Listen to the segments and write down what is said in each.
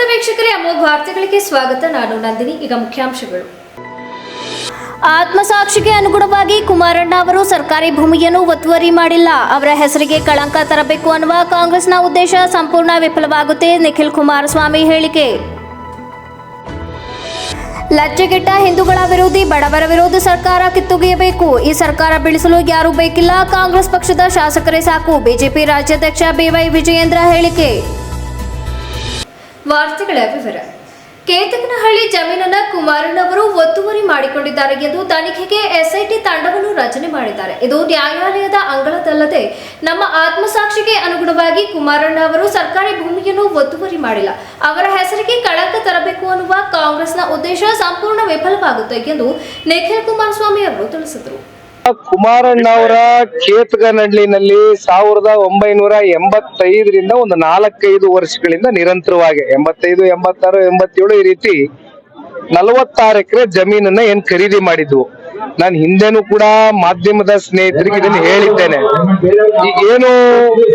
ನಮಸ್ತೆ ವೀಕ್ಷಕರೇ, ಅಮೋಘ ವಾರ್ತೆಗಳಿಗೆ ಸ್ವಾಗತ. ನಾನು ನಂದಿನಿ, ಈಗ ಮುಖ್ಯಾಂಶಗಳು. ಆತ್ಮಸಾಕ್ಷಿಗೆ ಅನುಗುಣವಾಗಿ ಕುಮಾರಣ್ಣ ಅವರು ಸರ್ಕಾರಿ ಭೂಮಿಯನ್ನು ಒತ್ತುವರಿ ಮಾಡಿಲ್ಲ. ಅವರ ಹೆಸರಿಗೆ ಕಳಂಕ ತರಬೇಕು ಅನ್ನುವ ಕಾಂಗ್ರೆಸ್ನ ಉದ್ದೇಶ ಸಂಪೂರ್ಣ ವಿಫಲವಾಗುತ್ತೆ, ನಿಖಿಲ್ ಕುಮಾರಸ್ವಾಮಿ ಹೇಳಿಕೆ. ಲಜ್ಜೆಗೆಟ್ಟ ಹಿಂದೂಗಳ ವಿರೋಧಿ, ಬಡವರ ವಿರೋಧಿ ಸರ್ಕಾರ ಕಿತ್ತೊಗೆಯಬೇಕು. ಈ ಸರ್ಕಾರ ಬೀಳಿಸಲು ಯಾರೂ ಬೇಕಿಲ್ಲ. ಕಾಂಗ್ರೆಸ್ ಪಕ್ಷದ ಶಾಸಕರೇ ಸಾಕು. ಬಿಜೆಪಿ ರಾಜ್ಯಾಧ್ಯಕ್ಷ ಬಿವೈ ವಿಜಯೇಂದ್ರ ಹೇಳಿಕೆ. ವಾರ್ತೆಗಳ ವಿವರ. ಕೇತಕನಹಳ್ಳಿ ಜಮೀನನ್ನ ಕುಮಾರಣ್ಣವರು ಒತ್ತುವರಿ ಮಾಡಿಕೊಂಡಿದ್ದಾರೆ ಎಂದು ತನಿಖೆಗೆ ಎಸ್ಐಟಿ ತಂಡವನ್ನು ರಚನೆ ಮಾಡಿದ್ದಾರೆ. ಇದು ನ್ಯಾಯಾಲಯದ ಅಂಗಳದಲ್ಲದೆ ನಮ್ಮ ಆತ್ಮಸಾಕ್ಷಿಗೆ ಅನುಗುಣವಾಗಿ ಕುಮಾರಣ್ಣ ಅವರು ಸರ್ಕಾರಿ ಭೂಮಿಯನ್ನು ಒತ್ತುವರಿ ಮಾಡಿಲ್ಲ. ಅವರ ಹೆಸರಿಗೆ ಕಳಂಕ ತರಬೇಕು ಅನ್ನುವ ಕಾಂಗ್ರೆಸ್ನ ಉದ್ದೇಶ ಸಂಪೂರ್ಣ ವಿಫಲವಾಗುತ್ತೆ ಎಂದು ನಿಖಿಲ್ ಕುಮಾರಸ್ವಾಮಿ ಅವರು ತಿಳಿಸಿದರು. ಕುಮಾರಣ್ಣ ಅವರ ಕೇತಗನಹಳ್ಳಿನಲ್ಲಿ ಸಾವಿರದ ಒಂಬೈನೂರ ಎಂಬತ್ತೈದರಿಂದ ಒಂದು ನಾಲ್ಕೈದು ವರ್ಷಗಳಿಂದ ನಿರಂತರವಾಗಿ, ಎಂಬತ್ತೈದು, ಎಂಬತ್ತಾರು, ಎಂಬತ್ತೇಳು ಈ ರೀತಿ ನಲವತ್ತಾರು ಎಕರೆ ಜಮೀನನ್ನ ಏನ್ ಖರೀದಿ ಮಾಡಿದ್ವು. ನಾನು ಹಿಂದೆನೂ ಕೂಡ ಮಾಧ್ಯಮದ ಸ್ನೇಹಿತರಿಗೆ ಇದನ್ನು ಹೇಳಿದ್ದೇನೆ. ಈಗೇನು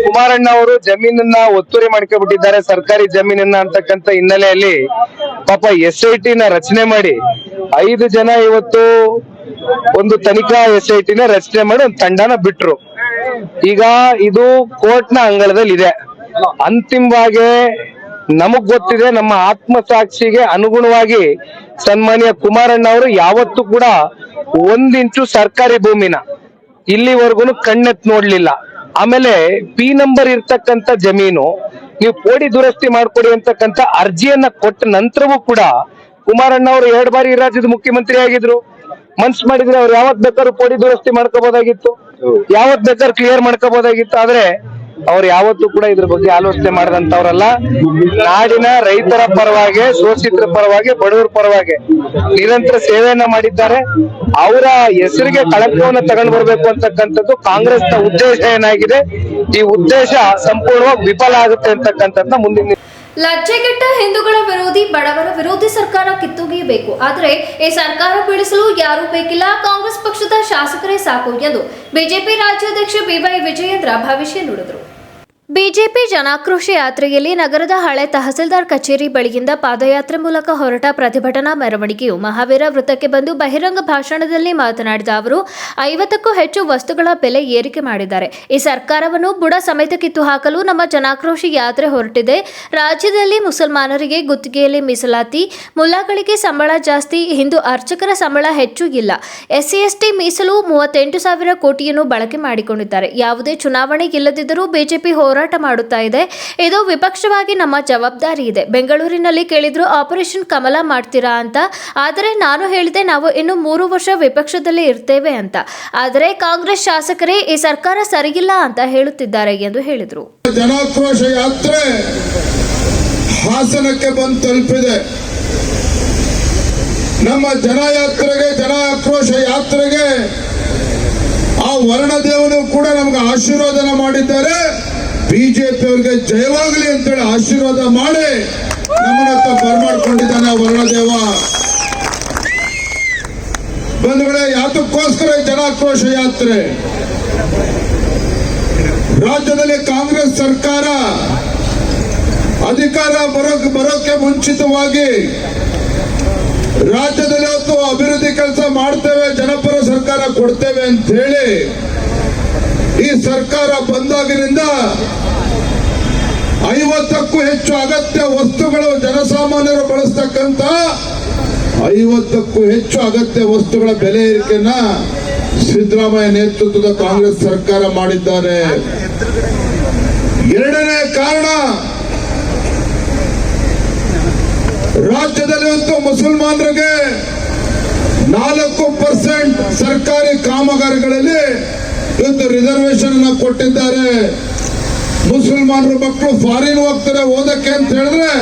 ಕುಮಾರಣ್ಣ ಅವರು ಜಮೀನನ್ನ ಒತ್ತುವರಿ ಮಾಡ್ಕೊಬಿಟ್ಟಿದ್ದಾರೆ, ಸರ್ಕಾರಿ ಜಮೀನನ್ನ ಅಂತಕ್ಕಂಥ ಹಿನ್ನೆಲೆಯಲ್ಲಿ ಪಾಪ ಎಸ್ ಐ ಟಿ ನ ರಚನೆ ಮಾಡಿ ಐದು ಜನ ಇವತ್ತು ಒಂದು ತನಿಖಾ ಎಸ್ ಐ ಟಿನ ರಚನೆ ಮಾಡಿ ಒಂದು ತಂಡನ ಬಿಟ್ರು. ಈಗ ಇದು ಕೋರ್ಟ್ನ ಅಂಗಳದಲ್ಲಿ ಇದೆ ಅಂತಿಮವಾಗಿ ನಮಗ್ ಗೊತ್ತಿದೆ, ನಮ್ಮ ಆತ್ಮಸಾಕ್ಷಿಗೆ ಅನುಗುಣವಾಗಿ ಸನ್ಮಾನ್ಯ ಕುಮಾರಣ್ಣ ಅವರು ಯಾವತ್ತೂ ಕೂಡ ಒಂದಿಂಚು ಸರ್ಕಾರಿ ಭೂಮಿನ ಇಲ್ಲಿವರೆಗೂ ಕಣ್ಣೆತ್ ನೋಡ್ಲಿಲ್ಲ. ಆಮೇಲೆ ಪಿ ನಂಬರ್ ಇರ್ತಕ್ಕಂಥ ಜಮೀನು ನೀವು ಕೋಡಿ ದುರಸ್ತಿ ಮಾಡ್ಕೊಡಿ ಅಂತಕ್ಕಂಥ ಅರ್ಜಿಯನ್ನ ಕೊಟ್ಟ ನಂತರವೂ ಕೂಡ ಕುಮಾರಣ್ಣ ಅವರು ಎರಡು ಬಾರಿ ರಾಜ್ಯದ ಮುಖ್ಯಮಂತ್ರಿ ಆಗಿದ್ರು. ಮನ್ಸ್ ಮಾಡಿದ್ರೆ ಅವ್ರು ಯಾವತ್ ಬೇಕಾದ್ರೂ ಪೋಡಿ ದುರಸ್ತಿ ಮಾಡ್ಕೋಬಹುದಾಗಿತ್ತು ಯಾವತ್ ಬೇಕಾದ್ರೂ ಕ್ಲಿಯರ್ ಮಾಡ್ಕೋಬಹುದಾಗಿತ್ತು ಆದ್ರೆ ಅವ್ರು ಯಾವತ್ತೂ ಕೂಡ ಇದ್ರ ಬಗ್ಗೆ ಆಲೋಚನೆ ಮಾಡಿದಂತವ್ರಲ್ಲ ನಾಡಿನ ರೈತರ ಪರವಾಗಿ ಶೋಷಿತರ ಪರವಾಗಿ ಬಡವರ ಪರವಾಗಿ ನಿರಂತರ ಸೇವೆಯನ್ನ ಮಾಡಿದ್ದಾರೆ. ಅವರ ಹೆಸರಿಗೆ ಕಳಂಕವನ್ನ ತಗೊಂಡ್ ಬರ್ಬೇಕು ಅಂತಕ್ಕಂಥದ್ದು ಕಾಂಗ್ರೆಸ್ನ ಉದ್ದೇಶ ಏನಾಗಿದೆ? ಈ ಉದ್ದೇಶ ಸಂಪೂರ್ಣವಾಗಿ ವಿಫಲ ಆಗುತ್ತೆ ಅಂತಕ್ಕಂಥದ್ದು ಮುಂದಿನ ಲಜ್ಜೆಗೆಟ್ಟ ಹಿಂದೂಗಳ ವಿರೋಧಿ, ಬಡವರ ವಿರೋಧಿ ಸರ್ಕಾರ ಕಿತ್ತೊಗೆಯಬೇಕು. ಆದರೆ ಈ ಸರ್ಕಾರ ಬೀಳಿಸಲು ಯಾರೂ ಬೇಕಿಲ್ಲ. ಕಾಂಗ್ರೆಸ್ ಪಕ್ಷದ ಶಾಸಕರೇ ಸಾಕು ಎಂದು ಬಿಜೆಪಿ ರಾಜ್ಯಾಧ್ಯಕ್ಷ ಬಿವೈ ವಿಜಯೇಂದ್ರ ಭವಿಷ್ಯ ನುಡಿದರು. ಬಿಜೆಪಿ ಜನಾಕ್ರೋಶ ಯಾತ್ರೆಯಲ್ಲಿ ನಗರದ ಹಳೆ ತಹಸೀಲ್ದಾರ್ ಕಚೇರಿ ಬಳಿಯಿಂದ ಪಾದಯಾತ್ರೆ ಮೂಲಕ ಹೊರಟ ಪ್ರತಿಭಟನಾ ಮೆರವಣಿಗೆಯು ಮಹಾವೀರ ವೃತ್ತಕ್ಕೆ ಬಂದು ಬಹಿರಂಗ ಭಾಷಣದಲ್ಲಿ ಮಾತನಾಡಿದ ಅವರು, ಐವತ್ತಕ್ಕೂ ಹೆಚ್ಚು ವಸ್ತುಗಳ ಬೆಲೆ ಏರಿಕೆ ಮಾಡಿದ್ದಾರೆ. ಈ ಸರ್ಕಾರವನ್ನು ಬುಡ ಸಮೇತ ಕಿತ್ತು ಹಾಕಲು ನಮ್ಮ ಜನಾಕ್ರೋಶ ಯಾತ್ರೆ ಹೊರಟಿದೆ. ರಾಜ್ಯದಲ್ಲಿ ಮುಸಲ್ಮಾನರಿಗೆ ಗುತ್ತಿಗೆಯಲ್ಲಿ ಮೀಸಲಾತಿ, ಮುಲ್ಲಾಗಳಿಗೆ ಸಂಬಳ ಜಾಸ್ತಿ, ಹಿಂದೂ ಅರ್ಚಕರ ಸಂಬಳ ಹೆಚ್ಚು ಇಲ್ಲ. ಎಸ್ಸಿ, ಎಸ್ಟಿ ಮೀಸಲು ಮೂವತ್ತೆಂಟು ಸಾವಿರ ಕೋಟಿಯನ್ನು ಬಳಕೆ ಮಾಡಿಕೊಂಡಿದ್ದಾರೆ. ಯಾವುದೇ ಚುನಾವಣೆ ಇಲ್ಲದಿದ್ದರೂ ಬಿಜೆಪಿ ಹೋರಾಟ ಮಾಡುತ್ತಾ ಇದೆ. ಇದು ವಿಪಕ್ಷವಾಗಿ ನಮ್ಮ ಜವಾಬ್ದಾರಿ ಇದೆ. ಬೆಂಗಳೂರಿನಲ್ಲಿ ಕೇಳಿದ್ರು ಆಪರೇಷನ್ ಕಮಲ ಮಾಡ್ತೀರಾ ಅಂತ. ಆದರೆ ನಾನು ಹೇಳಿದೆ ನಾವು ಇನ್ನು ಮೂರು ವರ್ಷ ವಿಪಕ್ಷದಲ್ಲಿ ಇರ್ತೇವೆ ಅಂತ. ಆದರೆ ಕಾಂಗ್ರೆಸ್ ಶಾಸಕರೇ ಈ ಸರ್ಕಾರ ಸರಿಯಿಲ್ಲ ಅಂತ ಹೇಳುತ್ತಿದ್ದಾರೆ ಎಂದು ಹೇಳಿದರು. ಜನಾಕ್ರೋಶ ಯಾತ್ರೆ ಹಾಸನಕ್ಕೆ ಬಂದು ತಲುಪಿದೆ. ನಮ್ಮ ಜನಯಾತ್ರೆಗೆ ಜನ ಆಕ್ರೋಶ ಯಾತ್ರೆಗೆ ಆ ವರ್ಣದೇವನು ಕೂಡ ನಮ್ಗೆ ಆಶೀರ್ವಾದನ ಮಾಡಿದ್ದಾರೆ. ಬಿಜೆಪಿ ಅವರಿಗೆ ಜಯವಾಗಲಿ ಅಂತೇಳಿ ಆಶೀರ್ವಾದ ಮಾಡಿ ನಮ್ಮನ್ನ ಬರ್ಮಾಡ್ಕೊಂಡಿದ್ದಾನೆ ವರುಣದೇವ. ಬಂಧುಗಳೇ, ಯಾತಕ್ಕೋಸ್ಕರ ಜನಾಕ್ರೋಶ ಯಾತ್ರೆ? ರಾಜ್ಯದಲ್ಲಿ ಕಾಂಗ್ರೆಸ್ ಸರ್ಕಾರ ಅಧಿಕಾರ ಬರೋಕ್, ಬರೋಕೆ ಮುಂಚಿತವಾಗಿ ರಾಜ್ಯದಲ್ಲಿ ಅವತ್ತು ಅಭಿವೃದ್ಧಿ ಕೆಲಸ ಮಾಡ್ತೇವೆ, ಜನಪರ ಸರ್ಕಾರ ಕೊಡ್ತೇವೆ ಅಂತ ಹೇಳಿ ಈ ಸರ್ಕಾರ ಬಂದಾಗಿನಿಂದ ಐವತ್ತಕ್ಕೂ ಹೆಚ್ಚು ಅಗತ್ಯ ವಸ್ತುಗಳು ಜನಸಾಮಾನ್ಯರು ಬಳಸ್ತಕ್ಕಂತ ಐವತ್ತಕ್ಕೂ ಹೆಚ್ಚು ಅಗತ್ಯ ವಸ್ತುಗಳ ಬೆಲೆ ಏರಿಕೆಯನ್ನ ಸಿದ್ದರಾಮಯ್ಯ ನೇತೃತ್ವದ ಕಾಂಗ್ರೆಸ್ ಸರ್ಕಾರ ಮಾಡಿದ್ದಾರೆ. ಎರಡನೇ ಕಾರಣ, ರಾಜ್ಯದಲ್ಲಿ ಇವತ್ತು ಮುಸಲ್ಮಾನರಿಗೆ ನಾಲ್ಕು ಪರ್ಸೆಂಟ್ ಸರ್ಕಾರಿ ಕಾಮಗಾರಿಗಳಲ್ಲಿ ಇವತ್ತು ರಿಸರ್ವೇಶನ್ ಕೊಟ್ಟಿದ್ದಾರೆ. ಮುಸಲ್ಮಾನರು ಮಕ್ಕಳು ಫಾರಿನ್ ಹೋಗ್ತಾರೆ, ಓದಕ್ಕೆ ಅಂತ ಹೇಳಿದ್ರೆ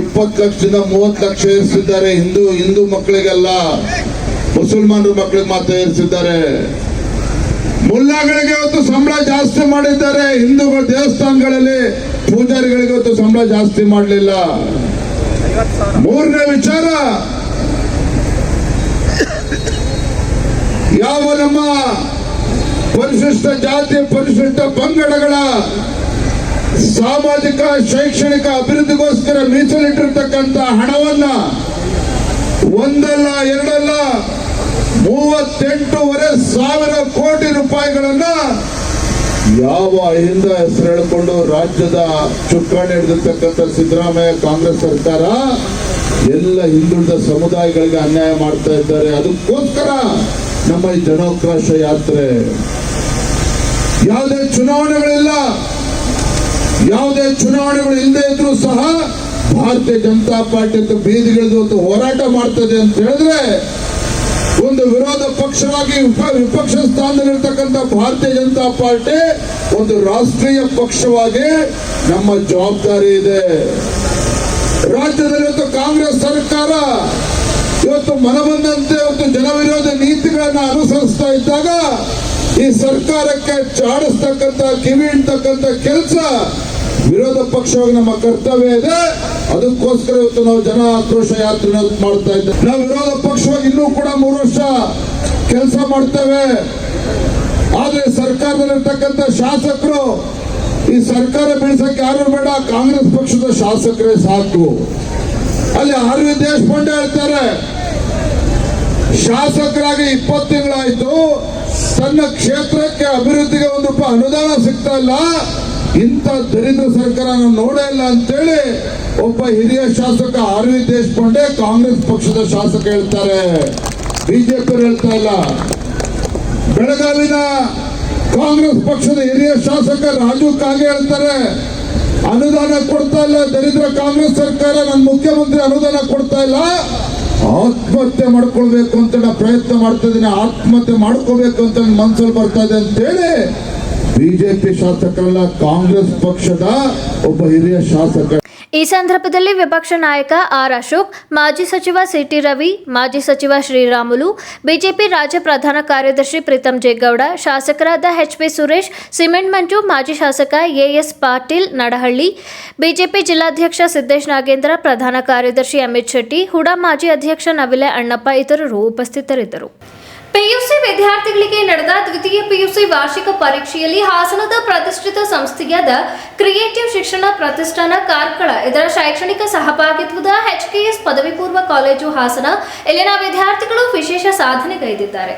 ಇಪ್ಪತ್ತು ಲಕ್ಷದಿಂದ ಮೂವತ್ತು ಲಕ್ಷ ಏರಿಸಿದ್ದಾರೆ ಹಿಂದೂ ಹಿಂದೂ ಮಕ್ಕಳಿಗೆಲ್ಲ. ಮುಸಲ್ಮಾನರ ಮಕ್ಕಳಿಗೆ ಮಾತ್ರ ಏರಿಸಿದ್ದಾರೆ. ಮುಲ್ಲಾಗಳಿಗೆ ಇವತ್ತು ಸಂಬಳ ಜಾಸ್ತಿ ಮಾಡಿದ್ದಾರೆ. ಹಿಂದೂಗಳ ದೇವಸ್ಥಾನಗಳಲ್ಲಿ ಪೂಜಾರಿಗಳಿಗೆ ಇವತ್ತು ಸಂಬಳ ಜಾಸ್ತಿ ಮಾಡಲಿಲ್ಲ. ಮೂರನೇ ವಿಚಾರ, ಯಾವ ನಮ್ಮ ಪರಿಶಿಷ್ಟ ಜಾತಿ, ಪರಿಶಿಷ್ಟ ಪಂಗಡಗಳ ಸಾಮಾಜಿಕ, ಶೈಕ್ಷಣಿಕ ಅಭಿವೃದ್ಧಿಗೋಸ್ಕರ ಮೀಸಲಿಟ್ಟಿರ್ತಕ್ಕಂಥ ಹಣವನ್ನ ಒಂದಲ್ಲ, ಎರಡಲ್ಲ, ಮೂವತ್ತೆಂಟೂವರೆ ಸಾವಿರ ಕೋಟಿ ರೂಪಾಯಿಗಳನ್ನ ಯಾವ ಹಿಂದ ಹೆಸರು ರಾಜ್ಯದ ಚುಕ್ಕಾಣಿ ಹಿಡಿದಿರ್ತಕ್ಕಂಥ ಸಿದ್ದರಾಮಯ್ಯ ಕಾಂಗ್ರೆಸ್ ಸರ್ಕಾರ ಎಲ್ಲ ಹಿಂದುಳಿದ ಸಮುದಾಯಗಳಿಗೆ ಅನ್ಯಾಯ ಮಾಡ್ತಾ ಇದ್ದಾರೆ. ಅದಕ್ಕೋಸ್ಕರ ನಮ್ಮ ಈ ಜನೋಕ್ರಾಶ ಯಾತ್ರೆ ಯಾವುದೇ ಚುನಾವಣೆಗಳಿಲ್ಲ, ಯಾವುದೇ ಚುನಾವಣೆಗಳು ಇಲ್ಲದೆ ಇದ್ರೂ ಸಹ ಭಾರತೀಯ ಜನತಾ ಪಾರ್ಟಿ ಅಂತ ಬೀದಿಗಿಳಿದು ಹೋರಾಟ ಮಾಡ್ತದೆ ಅಂತ ಹೇಳಿದ್ರೆ, ಒಂದು ವಿರೋಧ ಪಕ್ಷವಾಗಿ ವಿಪ- ವಿಪಕ್ಷ ಸ್ಥಾನದಲ್ಲಿರ್ತಕ್ಕಂಥ ಭಾರತೀಯ ಜನತಾ ಪಾರ್ಟಿ ಒಂದು ರಾಷ್ಟ್ರೀಯ ಪಕ್ಷವಾಗಿ ನಮ್ಮ ಜವಾಬ್ದಾರಿ ಇದೆ. ರಾಜ್ಯದಲ್ಲಿ ಇವತ್ತು ಕಾಂಗ್ರೆಸ್ ಸರ್ಕಾರ, ಇವತ್ತು ಮನಬಂದಂತೆ ಇವತ್ತು ಜನವಿರೋಧ ನೀತಿಗಳನ್ನ ಅನುಸರಿಸ್ತಾ ಇದ್ದಾಗ ಈ ಸರ್ಕಾರಕ್ಕೆ ಚಾಡಿಸ್ತಕ್ಕಂತ ಕಿವಿ ಇಡ್ತಕ್ಕಂತ ಕೆಲಸ ವಿರೋಧ ಪಕ್ಷವಾಗಿ ನಮ್ಮ ಕರ್ತವ್ಯ ಇದೆ. ಅದಕ್ಕೋಸ್ಕರ ಇವತ್ತು ನಾವು ಜನ ಆಕ್ರೋಶ ಯಾತ್ರೆ ಮಾಡ್ತಾ ಇದ್ದೇವೆ. ನಾವು ವಿರೋಧ ಪಕ್ಷವಾಗಿ ಇನ್ನೂ ಕೂಡ ಮೂರು ವರ್ಷ ಕೆಲಸ ಮಾಡ್ತೇವೆ. ಆದ್ರೆ ಸರ್ಕಾರದಲ್ಲಿರ್ತಕ್ಕಂಥ ಶಾಸಕರು, ಈ ಸರ್ಕಾರ ಬೀಳ್ಸಕ್ಕೆ ಯಾರು ಬೇಡ, ಕಾಂಗ್ರೆಸ್ ಪಕ್ಷದ ಶಾಸಕರೇ ಸಾಕು. ಅಲ್ಲಿ ಅರವಿಂದ್ ದೇಶಪಾಂಡೆ ಹೇಳ್ತಾರೆ, ಶಾಸಕರಾಗಿ ಇಪ್ಪತ್ತು ತಿಂಗಳಾಯ್ತು ತನ್ನ ಕ್ಷೇತ್ರಕ್ಕೆ ಅಭಿವೃದ್ಧಿಗೆ ಒಂದು ರೂಪಾಯಿ ಅನುದಾನ ಸಿಗ್ತಾ ಇಲ್ಲ. ಇಂಥ ದರಿದ್ರ ಸರ್ಕಾರ ನಾವು ನೋಡೇ ಇಲ್ಲ ಅಂತೇಳಿ ಒಬ್ಬ ಹಿರಿಯ ಶಾಸಕ ಆರ್ ವಿ ದೇಶಪಾಂಡೆ ಕಾಂಗ್ರೆಸ್ ಪಕ್ಷದ ಶಾಸಕ ಹೇಳ್ತಾರೆ. ಬಿಜೆಪಿ ಹೇಳ್ತಾ ಇಲ್ಲ. ಬೆಳಗಾವಿನ ಕಾಂಗ್ರೆಸ್ ಪಕ್ಷದ ಹಿರಿಯ ಶಾಸಕ ರಾಜು ಕಾಗೆ ಹೇಳ್ತಾರೆ, ಅನುದಾನ ಕೊಡ್ತಾ ಇಲ್ಲ ದರಿದ್ರ ಕಾಂಗ್ರೆಸ್ ಸರ್ಕಾರ ನನ್ನ ಮುಖ್ಯಮಂತ್ರಿ ಅನುದಾನ ಕೊಡ್ತಾ ಇಲ್ಲ. ಆತ್ಮಹತ್ಯೆ ಮಾಡ್ಕೊಳ್ಬೇಕು ಅಂತ ನಾ ಪ್ರಯತ್ನ ಮಾಡ್ತಾ ಇದ್ದೀನಿ, ಆತ್ಮಹತ್ಯೆ ಮಾಡ್ಕೋಬೇಕು ಅಂತ ನನ್ನ ಮನ್ಸಲ್ಲಿ ಬರ್ತಾ ಇದೆ ಅಂತೇಳಿ ಬಿಜೆಪಿ ಶಾಸಕರಲ್ಲ ಕಾಂಗ್ರೆಸ್ ಪಕ್ಷದ ಒಬ್ಬ ಹಿರಿಯ ಶಾಸಕ ಈ ಸಂದರ್ಭದಲ್ಲಿ ವಿಪಕ್ಷ ನಾಯಕ ಆರ್ ಅಶೋಕ್, ಮಾಜಿ ಸಚಿವ ಸಿಟಿ ರವಿ, ಮಾಜಿ ಸಚಿವ ಶ್ರೀರಾಮುಲು, ಬಿಜೆಪಿ ರಾಜ್ಯ ಪ್ರಧಾನ ಕಾರ್ಯದರ್ಶಿ ಪ್ರೀತಂ ಜೇಗೌಡ, ಶಾಸಕರಾದ H P Suresh, cement Manju, ಮಾಜಿ ಶಾಸಕ ಎಎಸ್ ಪಾಟೀಲ್ ನಡಹಳ್ಳಿ, ಬಿಜೆಪಿ ಜಿಲ್ಲಾಧ್ಯಕ್ಷ ಸಿದ್ದೇಶ್ ನಾಗೇಂದ್ರ, ಪ್ರಧಾನ ಕಾರ್ಯದರ್ಶಿ ಅಮಿತ್ ಶೆಟ್ಟಿ, ಹುಡಾ ಮಾಜಿ ಅಧ್ಯಕ್ಷ ನವಿಲೆ ಅಣ್ಣಪ್ಪ ಇತರರು ಉಪಸ್ಥಿತರಿದ್ದರು. ಪಿಯುಸಿ ವಿದ್ಯಾರ್ಥಿಗಳಿಗೆ ನಡೆದ ದ್ವಿತೀಯ ಪಿಯುಸಿ ವಾರ್ಷಿಕ ಪರೀಕ್ಷೆಯಲ್ಲಿ ಹಾಸನದ ಪ್ರತಿಷ್ಠಿತ ಸಂಸ್ಥೆಯಾದ ಕ್ರಿಯೇಟಿವ್ ಶಿಕ್ಷಣ ಪ್ರತಿಷ್ಠಾನ ಕಾರ್ಕಳ, ಇದರ ಶೈಕ್ಷಣಿಕ ಸಹಭಾಗಿತ್ವದ ಎಚ್ಕೆಎಸ್ ಪದವಿ ಪೂರ್ವ ಕಾಲೇಜು ಹಾಸನ, ಇಲ್ಲಿನ ವಿದ್ಯಾರ್ಥಿಗಳು ವಿಶೇಷ ಸಾಧನೆಗೈದಿದ್ದಾರೆ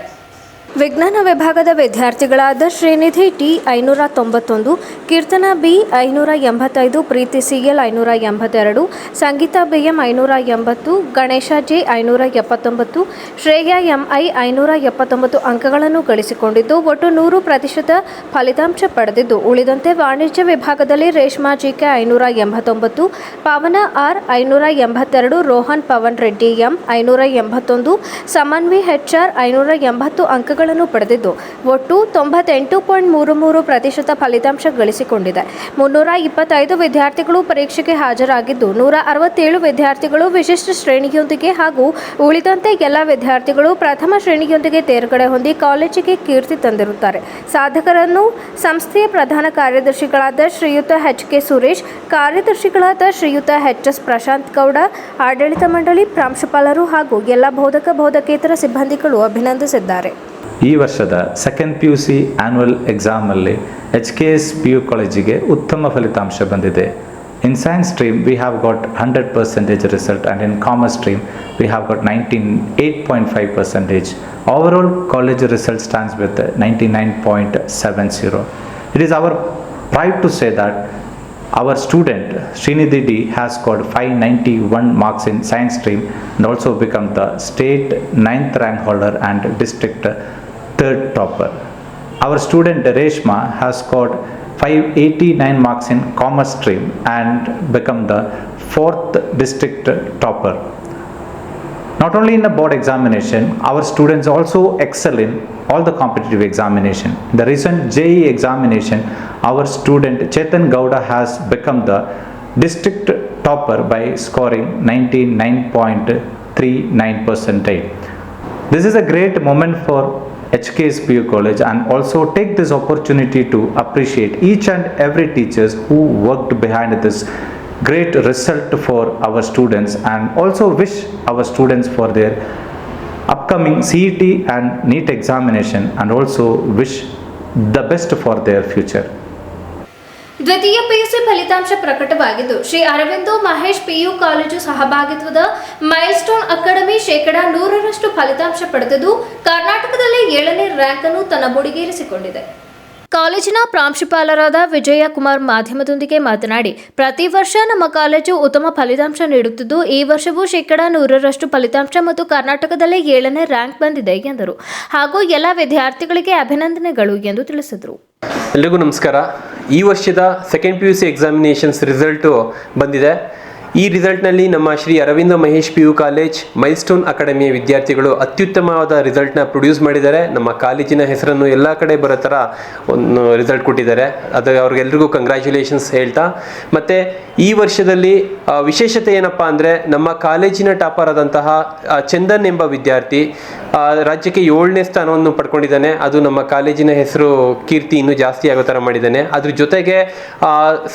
ವಿಜ್ಞಾನ ವಿಭಾಗದ ವಿದ್ಯಾರ್ಥಿಗಳಾದ ಶ್ರೀನಿಧಿ ಟಿ ಐನೂರ ತೊಂಬತ್ತೊಂದು, ಕೀರ್ತನ ಬಿ ಐನೂರ ಎಂಬತ್ತೈದು, ಪ್ರೀತಿ ಸಿಎಲ್ ಐನೂರ ಎಂಬತ್ತೆರಡು, ಸಂಗೀತಾ ಬಿಎಂ ಐನೂರ ಎಂಬತ್ತು, ಗಣೇಶ ಜೆ ಐನೂರ ಎಪ್ಪತ್ತೊಂಬತ್ತು, ಶ್ರೇಯಾ ಎಂಐ ಐನೂರ ಎಪ್ಪತ್ತೊಂಬತ್ತು ಅಂಕಗಳನ್ನು ಗಳಿಸಿಕೊಂಡಿದ್ದು, ಒಟ್ಟು ನೂರು ಪ್ರತಿಶತ ಫಲಿತಾಂಶ ಪಡೆದಿದ್ದು. ಉಳಿದಂತೆ ವಾಣಿಜ್ಯ ವಿಭಾಗದಲ್ಲಿ ರೇಷ್ಮಾ ಜಿಕೆ ಐನೂರ ಎಂಬತ್ತೊಂಬತ್ತು, ಪವನ ಆರ್ ಐನೂರ ಎಂಬತ್ತೆರಡು, ರೋಹನ್ ಪವನ್ ರೆಡ್ಡಿ ಎಂ ಐನೂರ ಎಂಬತ್ತೊಂದು ಸಮನ್ವಿ ಹೆಚ್ಆರ್ ಐನೂರ ಎಂಬತ್ತು ಅಂಕಗಳನ್ನು ಪಡೆದಿದ್ದು, ಒಟ್ಟು ತೊಂಬತ್ತೆಂಟು ಪಾಯಿಂಟ್ ಮೂರು ಮೂರು ಪ್ರತಿಶತ ಫಲಿತಾಂಶ ಗಳಿಸಿಕೊಂಡಿದೆ. ಮುನ್ನೂರ ಇಪ್ಪತ್ತೈದು ವಿದ್ಯಾರ್ಥಿಗಳು ಪರೀಕ್ಷೆಗೆ ಹಾಜರಾಗಿದ್ದು, ನೂರ ಅರವತ್ತೇಳು ವಿದ್ಯಾರ್ಥಿಗಳು ವಿಶಿಷ್ಟ ಶ್ರೇಣಿಯೊಂದಿಗೆ ಹಾಗೂ ಉಳಿದಂತೆ ಎಲ್ಲ ವಿದ್ಯಾರ್ಥಿಗಳು ಪ್ರಥಮ ಶ್ರೇಣಿಯೊಂದಿಗೆ ತೇರ್ಗಡೆ ಹೊಂದಿ ಕಾಲೇಜಿಗೆ ಕೀರ್ತಿ ತಂದಿರುತ್ತಾರೆ. ಸಾಧಕರನ್ನು ಸಂಸ್ಥೆಯ ಪ್ರಧಾನ ಕಾರ್ಯದರ್ಶಿಗಳಾದ ಶ್ರೀಯುತ ಎಚ್ ಕೆ ಸುರೇಶ್, ಕಾರ್ಯದರ್ಶಿಗಳಾದ ಶ್ರೀಯುತ ಎಚ್ ಎಸ್ ಪ್ರಶಾಂತ್ ಗೌಡ, ಆಡಳಿತ ಮಂಡಳಿ ಪ್ರಾಂಶುಪಾಲರು ಹಾಗೂ ಎಲ್ಲ ಬೋಧಕ ಬೋಧಕೇತರ ಸಿಬ್ಬಂದಿಗಳು ಅಭಿನಂದಿಸಿದ್ದಾರೆ. ಈ ವರ್ಷದ second P U C annual ಎಕ್ಸಾಮಲ್ಲಿ H K S P U ಕಾಲೇಜಿಗೆ ಉತ್ತಮ ಫಲಿತಾಂಶ ಬಂದಿದೆ. In science stream we have got hundred percentage result and in commerce stream we have got nineteen eight point five percentage overall college result stands with ninety nine point seven zero it is our pride to say that our student, Srinidhi D, has five 591 marks in science stream and also become the state ninth rank holder and district third topper. Our student Reshma has scored 589 marks in commerce stream and become the fourth district topper. Not only in the board examination, our students also excel in all the competitive examination. The recent JE examination, our student Chetan Gowda has become the district topper by scoring 99.39 percentile. This is a great moment for HKSPU College and also take this opportunity to appreciate each and every teachers who worked behind this great result for our students and also wish our students for their upcoming CET and NEET examination and also wish the best for their future. ದ್ವಿತೀಯ PUC ಫಲಿತಾಂಶ ಪ್ರಕಟವಾಗಿದ್ದು, Shri Aurobindo Mahesh PU college ಸಹಭಾಗಿತ್ವದ milestone academy ಶೇಕಡಾ ನೂರರಷ್ಟು ಫಲಿತಾಂಶ ಪಡೆದಿದ್ದು, ಕರ್ನಾಟಕದಲ್ಲಿ ಏಳನೇ ರ್ಯಾಂಕ್ ಅನ್ನು ತನ್ನ ಮುಡಿಗೇರಿಸಿಕೊಂಡಿದೆ. ಕಾಲೇಜಿನ ಪ್ರಾಂಶುಪಾಲರಾದ ವಿಜಯ ಕುಮಾರ್ ಮಾಧ್ಯಮದೊಂದಿಗೆ ಮಾತನಾಡಿ, ಪ್ರತಿ ವರ್ಷ ನಮ್ಮ ಕಾಲೇಜು ಉತ್ತಮ ಫಲಿತಾಂಶ ನೀಡುತ್ತಿದ್ದು, ಈ ವರ್ಷವೂ ಶೇಕಡಾ ನೂರರಷ್ಟು ಫಲಿತಾಂಶ ಮತ್ತು ಕರ್ನಾಟಕದಲ್ಲೇ ಏಳನೇ ರ್ಯಾಂಕ್ ಬಂದಿದೆ ಎಂದರು. ಹಾಗೂ ಎಲ್ಲ ವಿದ್ಯಾರ್ಥಿಗಳಿಗೆ ಅಭಿನಂದನೆಗಳು ಎಂದು ತಿಳಿಸಿದರು. ಎಲ್ರಿಗೂ ನಮಸ್ಕಾರ. ಈ ವರ್ಷದ second P U C examinations result ಬಂದಿದೆ. ಈ ರಿಸಲ್ಟ್ನಲ್ಲಿ ನಮ್ಮ Shri Aravinda Mahesh P U college Milestone ಅಕಾಡೆಮಿಯ ವಿದ್ಯಾರ್ಥಿಗಳು ಅತ್ಯುತ್ತಮವಾದ ರಿಸಲ್ಟ್ನ ಪ್ರೊಡ್ಯೂಸ್ ಮಾಡಿದ್ದಾರೆ. ನಮ್ಮ ಕಾಲೇಜಿನ ಹೆಸರನ್ನು ಎಲ್ಲ ಕಡೆ ಬರೋ ಥರ ಒಂದು ರಿಸಲ್ಟ್ ಕೊಟ್ಟಿದ್ದಾರೆ. ಅದು ಅವ್ರಿಗೆಲ್ರಿಗೂ ಕಂಗ್ರ್ಯಾಚುಲೇಷನ್ಸ್ ಹೇಳ್ತಾ. ಮತ್ತು ಈ ವರ್ಷದಲ್ಲಿ ವಿಶೇಷತೆ ಏನಪ್ಪ ಅಂದರೆ ನಮ್ಮ ಕಾಲೇಜಿನ ಟಾಪರ್ ಆದಂತಹ ಚಂದನ್ ಎಂಬ ವಿದ್ಯಾರ್ಥಿ ರಾಜ್ಯಕ್ಕೆ ಏಳನೇ ಸ್ಥಾನವನ್ನು ಪಡ್ಕೊಂಡಿದ್ದಾನೆ. ಅದು ನಮ್ಮ ಕಾಲೇಜಿನ ಹೆಸರು ಕೀರ್ತಿ ಇನ್ನೂ ಜಾಸ್ತಿ ಆಗೋ ಥರ ಮಾಡಿದ್ದಾನೆ. ಅದ್ರ ಜೊತೆಗೆ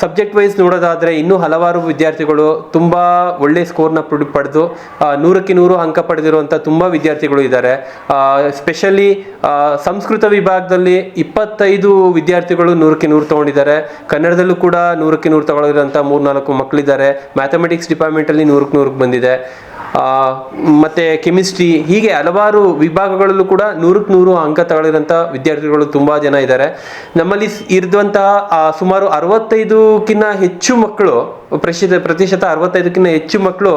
ಸಬ್ಜೆಕ್ಟ್ ವೈಸ್ ನೋಡೋದಾದರೆ ಇನ್ನೂ ಹಲವಾರು ವಿದ್ಯಾರ್ಥಿಗಳು ತುಂಬ ಒಳ್ಳೆ ಸ್ಕೋರ್ನ ಪಡ್ ಪಡೆದು ನೂರಕ್ಕೆ ನೂರು ಅಂಕ ಪಡೆದಿರುವಂಥ ತುಂಬ ವಿದ್ಯಾರ್ಥಿಗಳು ಇದ್ದಾರೆ. ಸ್ಪೆಷಲಿ ಸಂಸ್ಕೃತ ವಿಭಾಗದಲ್ಲಿ ಇಪ್ಪತ್ತೈದು ವಿದ್ಯಾರ್ಥಿಗಳು ನೂರಕ್ಕೆ ನೂರು ತಗೊಂಡಿದ್ದಾರೆ. ಕನ್ನಡದಲ್ಲೂ ಕೂಡ ನೂರಕ್ಕೆ ನೂರು ತಗೊಳ್ಳಿರೋಂಥ ಮೂರ್ನಾಲ್ಕು ಮಕ್ಕಳಿದ್ದಾರೆ. ಮ್ಯಾಥಮೆಟಿಕ್ಸ್ ಡಿಪಾರ್ಟ್ಮೆಂಟಲ್ಲಿ ನೂರಕ್ಕೆ ನೂರಕ್ಕೆ ಬಂದಿದೆ. ಮತ್ತು ಕೆಮಿಸ್ಟ್ರಿ ಹೀಗೆ ಹಲವಾರು ವಿಭಾಗಗಳಲ್ಲೂ ಕೂಡ ನೂರಕ್ಕೆ ನೂರು ಅಂಕ ತಗೊಳ್ಳಿರೋಂಥ ವಿದ್ಯಾರ್ಥಿಗಳು ತುಂಬ ಜನ ಇದ್ದಾರೆ. ನಮ್ಮಲ್ಲಿ ಆ, ಸುಮಾರು ಅರವತ್ತೈದಕ್ಕಿಂತ ಹೆಚ್ಚು ಮಕ್ಕಳು ಪ್ರತಿಶತ ಅರವತ್ತೈದಕ್ಕಿಂತ ಹೆಚ್ಚು ಮಕ್ಕಳು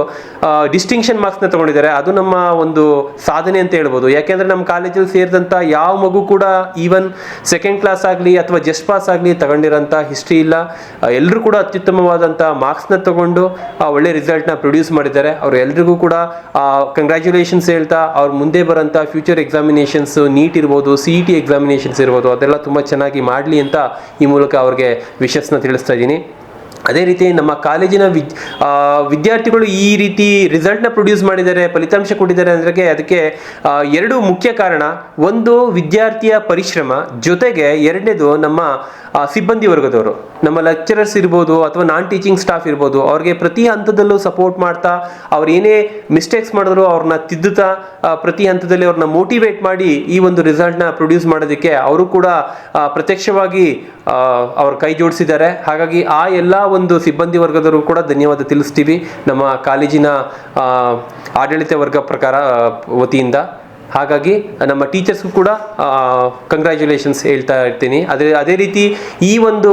ಡಿಸ್ಟಿಂಕ್ಷನ್ ಮಾರ್ಕ್ಸ್ನ ತಗೊಂಡಿದ್ದಾರೆ. ಅದು ನಮ್ಮ ಒಂದು ಸಾಧನೆ ಅಂತ ಹೇಳ್ಬೋದು. ಯಾಕೆಂದ್ರೆ ನಮ್ಮ ಕಾಲೇಜಲ್ಲಿ ಸೇರಿದಂಥ ಯಾವ ಮಗು ಕೂಡ ಈವನ್ ಸೆಕೆಂಡ್ ಕ್ಲಾಸ್ ಆಗಲಿ ಅಥವಾ ಜಸ್ಟ್ ಪಾಸ್ ಆಗಲಿ ತಗೊಂಡಿರೋಂಥ ಹಿಸ್ಟ್ರಿ ಇಲ್ಲ. ಎಲ್ಲರೂ ಕೂಡ ಅತ್ಯುತ್ತಮವಾದಂಥ ಮಾರ್ಕ್ಸ್ನ ತಗೊಂಡು ಒಳ್ಳೆ ರಿಸಲ್ಟ್ನ ಪ್ರೊಡ್ಯೂಸ್ ಮಾಡಿದ್ದಾರೆ. ಅವ್ರು ಎಲ್ರಿಗೂ ಕೂಡ ಕಂಗ್ರ್ಯಾಚುಲೇಷನ್ಸ್ ಹೇಳ್ತಾ, ಅವ್ರ ಮುಂದೆ ಬರೋಂಥ ಫ್ಯೂಚರ್ ಎಕ್ಸಾಮಿನೇಷನ್ಸ್ ನೀಟ್ ಇರ್ಬೋದು ಸಿ ಇ ಟಿ ಎಕ್ಸಾಮಿನೇಷನ್ಸ್ ಇರ್ಬೋದು, ಅದೆಲ್ಲ ತುಂಬ ಚೆನ್ನಾಗಿ ಮಾಡಲಿ ಅಂತ ಈ ಮೂಲಕ ಅವ್ರಿಗೆ ವಿಶಸ್ನ ತಿಳಿಸ್ತಾ ಇದ್ದೀನಿ. ಅದೇ ರೀತಿ ನಮ್ಮ ಕಾಲೇಜಿನ ವಿದ್ ವಿದ್ಯಾರ್ಥಿಗಳು ಈ ರೀತಿ ರಿಸಲ್ಟ್ನ ಪ್ರೊಡ್ಯೂಸ್ ಮಾಡಿದ್ದಾರೆ, ಫಲಿತಾಂಶ ಕೊಟ್ಟಿದ್ದಾರೆ ಅಂದ್ರೆ ಅದಕ್ಕೆ ಎರಡು ಮುಖ್ಯ ಕಾರಣ. ಒಂದು ವಿದ್ಯಾರ್ಥಿಯ ಪರಿಶ್ರಮ, ಜೊತೆಗೆ ಎರಡನೇದು ನಮ್ಮ ಸಿಬ್ಬಂದಿ ವರ್ಗದವರು. ನಮ್ಮ ಲೆಕ್ಚರರ್ಸ್ ಇರ್ಬೋದು ಅಥವಾ ನಾನ್ ಟೀಚಿಂಗ್ ಸ್ಟಾಫ್ ಇರ್ಬೋದು, ಅವ್ರಿಗೆ ಪ್ರತಿ ಹಂತದಲ್ಲೂ ಸಪೋರ್ಟ್ ಮಾಡ್ತಾ, ಅವ್ರು ಏನೇ ಮಿಸ್ಟೇಕ್ಸ್ ಮಾಡಿದ್ರು ಅವ್ರನ್ನ ತಿದ್ದುತ್ತಾ ಪ್ರತಿ ಹಂತದಲ್ಲಿ ಅವ್ರನ್ನ ಮೋಟಿವೇಟ್ ಮಾಡಿ ಈ ಒಂದು ರಿಸಲ್ಟ್ನ ಪ್ರೊಡ್ಯೂಸ್ ಮಾಡೋದಕ್ಕೆ ಅವರು ಕೂಡ ಪ್ರತ್ಯಕ್ಷವಾಗಿ ಅವ್ರು ಕೈ ಜೋಡಿಸಿದ್ದಾರೆ. ಹಾಗಾಗಿ ಆ ಎಲ್ಲ ಒಂದು ಸಿಬ್ಬಂದಿ ವರ್ಗದವರು ಕೂಡ ಧನ್ಯವಾದ ತಿಳಿಸ್ತೀವಿ. ನಮ್ಮ ಕಾಲೇಜಿನ ಆಡಳಿತ ವರ್ಗ ಪ್ರಕಾರ ವತಿಯಿಂದ. ಹಾಗಾಗಿ ನಮ್ಮ ಟೀಚರ್ಸ್ಗೂ ಕೂಡ ಕಂಗ್ರ್ಯಾಚುಲೇಷನ್ಸ್ ಹೇಳ್ತಾ ಇರ್ತೀನಿ. ಅದೇ ಅದೇ ರೀತಿ ಈ ಒಂದು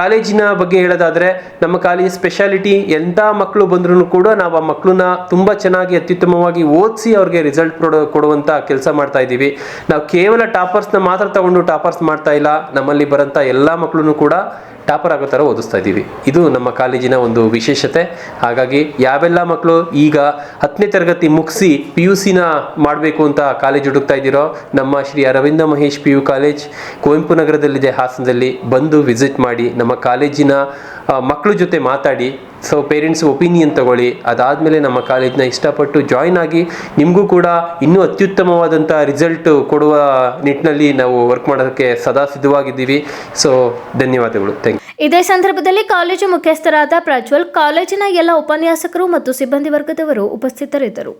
ಕಾಲೇಜಿನ ಬಗ್ಗೆ ಹೇಳೋದಾದ್ರೆ, ನಮ್ಮ ಕಾಲೇಜ್ ಸ್ಪೆಷಾಲಿಟಿ ಎಂಥ ಮಕ್ಕಳು ಬಂದ್ರೂ ಕೂಡ ನಾವು ಆ ಮಕ್ಕಳನ್ನ ತುಂಬ ಚೆನ್ನಾಗಿ ಅತ್ಯುತ್ತಮವಾಗಿ ಓದಿಸಿ ಅವ್ರಿಗೆ ರಿಸಲ್ಟ್ ಕೊಡೋ ಕೊಡುವಂಥ ಕೆಲಸ ಮಾಡ್ತಾ ಇದ್ದೀವಿ. ನಾವು ಕೇವಲ ಟಾಪರ್ಸ್ನ ಮಾತ್ರ ತಗೊಂಡು ಟಾಪರ್ಸ್ ಮಾಡ್ತಾ ಇಲ್ಲ. ನಮ್ಮಲ್ಲಿ ಬರೋಂಥ ಎಲ್ಲ ಮಕ್ಕಳನ್ನು ಕೂಡ ಟಾಪರ್ ಆಗೋ ಥರ ಓದಿಸ್ತಾ ಇದ್ದೀವಿ. ಇದು ನಮ್ಮ ಕಾಲೇಜಿನ ಒಂದು ವಿಶೇಷತೆ. ಹಾಗಾಗಿ ಯಾವೆಲ್ಲ ಮಕ್ಕಳು ಈಗ ಹತ್ತನೇ ತರಗತಿ ಮುಗಿಸಿ ಪಿ ಯು ಸಿನ ಮಾಡಬೇಕು ಅಂತ ಕಾಲೇಜ್ ಹುಡುಕ್ತಾ ಇದ್ದೀರೋ, ನಮ್ಮ Shri Aravinda Mahesh P U college Kuvempu ನಗರದಲ್ಲಿದೆ ಹಾಸನದಲ್ಲಿ ಬಂದು ವಿಸಿಟ್ ಮಾಡಿ, ನಮ್ಮ ಕಾಲೇಜಿನ ಮಕ್ಕಳ ಜೊತೆ ಮಾತಾಡಿ ಸೊ ಪೇರೆಂಟ್ಸ್ ಒಪಿನಿಯನ್ ತಗೊಳ್ಳಿ. ಅದಾದಮೇಲೆ ನಮ್ಮ ಕಾಲೇಜ್ನ ಇಷ್ಟಪಟ್ಟು ಜಾಯ್ನ್ ಆಗಿ ನಿಮಗೂ ಕೂಡ ಇನ್ನೂ ಅತ್ಯುತ್ತಮವಾದಂಥ ರಿಸಲ್ಟ್ ಕೊಡುವ ನಿಟ್ಟಿನಲ್ಲಿ ನಾವು ವರ್ಕ್ ಮಾಡೋದಕ್ಕೆ ಸದಾ ಸಿದ್ಧವಾಗಿದ್ದೀವಿ. ಸೊ ಧನ್ಯವಾದಗಳು. ಥ್ಯಾಂಕ್ ಯು ಇದೇ ಸಂದರ್ಭದಲ್ಲಿ ಕಾಲೇಜು ಮುಖ್ಯಸ್ಥರಾದ ಪ್ರಜ್ವಲ್, ಕಾಲೇಜಿನ ಎಲ್ಲ ಉಪನ್ಯಾಸಕರು ಮತ್ತು ಸಿಬ್ಬಂದಿ ವರ್ಗದವರು ಉಪಸ್ಥಿತರಿದ್ದರು.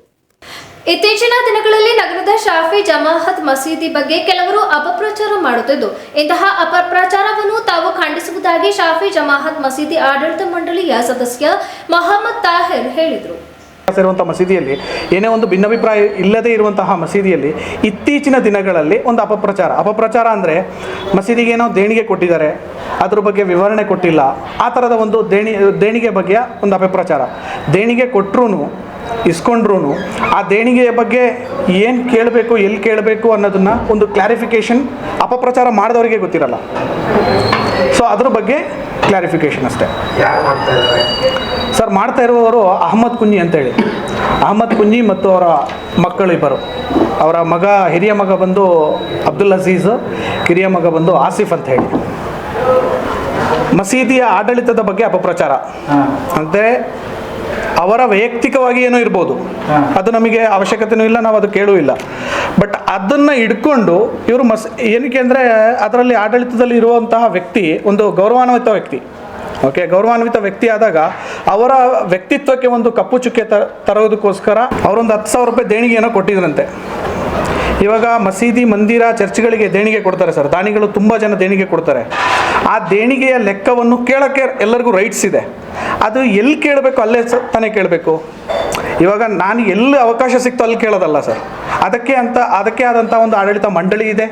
ಇತ್ತೀಚಿನ ದಿನಗಳಲ್ಲಿ ನಗರದ ಶಾಫಿ ಜಮಾಹತ್ ಮಸೀದಿ ಬಗ್ಗೆ ಕೆಲವರು ಅಪಪ್ರಚಾರ ಮಾಡುತ್ತಿದ್ದು, ಇಂತಹ ಅಪಪ್ರಚಾರವನ್ನು ತಾವು ಖಂಡಿಸುವುದಾಗಿ ಶಾಫಿ ಜಮಾಹತ್ ಮಸೀದಿ ಆಡಳಿತ ಮಂಡಳಿಯ ಸದಸ್ಯ ಮೊಹಮ್ಮದ್ ತಾಹಿರ್ ಹೇಳಿದರು. ಇರುವಂಥ ಮಸೀದಿಯಲ್ಲಿ, ಏನೇ ಒಂದು ಭಿನ್ನಾಭಿಪ್ರಾಯ ಇಲ್ಲದೆ ಇರುವಂತಹ ಮಸೀದಿಯಲ್ಲಿ ಇತ್ತೀಚಿನ ದಿನಗಳಲ್ಲಿ ಒಂದು ಅಪಪ್ರಚಾರ. ಅಪಪ್ರಚಾರ ಅಂದರೆ ಮಸೀದಿಗೆ ಏನೋ ದೇಣಿಗೆ ಕೊಟ್ಟಿದ್ದಾರೆ, ಅದ್ರ ಬಗ್ಗೆ ವಿವರಣೆ ಕೊಟ್ಟಿಲ್ಲ, ಆ ಥರದ ಒಂದು ದೇಣಿ, ದೇಣಿಗೆ ಬಗ್ಗೆ ಒಂದು ಅಪಪ್ರಚಾರ. ದೇಣಿಗೆ ಕೊಟ್ಟರು ಇಸ್ಕೊಂಡ್ರು ಆ ದೇಣಿಗೆಯ ಬಗ್ಗೆ ಏನು ಕೇಳಬೇಕು ಎಲ್ಲಿ ಕೇಳಬೇಕು ಅನ್ನೋದನ್ನು ಒಂದು ಕ್ಲಾರಿಫಿಕೇಷನ್ ಅಪಪ್ರಚಾರ ಮಾಡಿದವರಿಗೆ ಗೊತ್ತಿರಲ್ಲ. ಸೊ ಅದ್ರ ಬಗ್ಗೆ ಕ್ಲಾರಿಫಿಕೇಷನ್ ಅಷ್ಟೇ. ಸರ್ ಮಾಡ್ತಾ ಇರುವವರು ಅಹಮದ್ ಕುಂಜಿ ಅಂತೇಳಿ ಅಹಮದ್ ಕುಂಜಿ ಮತ್ತು ಅವರ ಮಕ್ಕಳಿಬ್ಬರು ಅವರ ಮಗ ಹಿರಿಯ ಮಗ ಬಂದು ಅಬ್ದುಲ್ ಅಜೀಜ್ ಕಿರಿಯ ಮಗ ಬಂದು ಆಸಿಫ್ ಅಂತ ಹೇಳಿ. ಮಸೀದಿಯ ಆಡಳಿತದ ಬಗ್ಗೆ ಅಪಪ್ರಚಾರ. ಅಂದರೆ ಅವರ ವೈಯಕ್ತಿಕವಾಗಿ ಏನೋ ಇರ್ಬೋದು. ಅದು ನಮಗೆ ಅವಶ್ಯಕತೆನೂ ಇಲ್ಲ ನಾವು ಅದು ಕೇಳೂ ಇಲ್ಲ. ಬಟ್ ಅದನ್ನು ಇಟ್ಕೊಂಡು ಇವರು ಮಸ್ ಏನಕ್ಕೆ ಅಂದರೆ ಅದರಲ್ಲಿ ಆಡಳಿತದಲ್ಲಿ ಇರುವಂತಹ ವ್ಯಕ್ತಿ ಒಂದು ಗೌರವಾನ್ವಿತ ವ್ಯಕ್ತಿ. ಓಕೆ ಗೌರವಾನ್ವಿತ ವ್ಯಕ್ತಿ ಆದಾಗ ಅವರ ವ್ಯಕ್ತಿತ್ವಕ್ಕೆ ಒಂದು ಕಪ್ಪು ಚುಕ್ಕೆ ತರೋದಕ್ಕೋಸ್ಕರ ಅವರೊಂದು ಹತ್ತು ಸಾವಿರ ರೂಪಾಯಿ ದೇಣಿಗೆಯನ್ನು ಕೊಟ್ಟಿದ್ರಂತೆ. ಇವಾಗ ಮಸೀದಿ ಮಂದಿರ ಚರ್ಚ್ಗಳಿಗೆ ದೇಣಿಗೆ ಕೊಡ್ತಾರೆ ಸರ್. ದಾನಿಗಳು ತುಂಬ ಜನ ದೇಣಿಗೆ ಕೊಡ್ತಾರೆ. ಆ ದೇಣಿಗೆಯ ಲೆಕ್ಕವನ್ನು ಕೇಳೋಕ್ಕೆ ಎಲ್ಲರಿಗೂ ರೈಟ್ಸ್ ಇದೆ. ಅದು ಎಲ್ಲಿ ಕೇಳಬೇಕು ಅಲ್ಲೇ ತಾನೇ ಕೇಳಬೇಕು. ಇವಾಗ ನಾನು ಎಲ್ಲಿ ಅವಕಾಶ ಸಿಕ್ತೋ ಅಲ್ಲಿ ಕೇಳೋದಲ್ಲ ಸರ್. ಅದಕ್ಕೆ ಅಂತ, ಅದಕ್ಕೆ ಆದಂಥ ಒಂದು ಆಡಳಿತ ಮಂಡಳಿ ಇದೆ.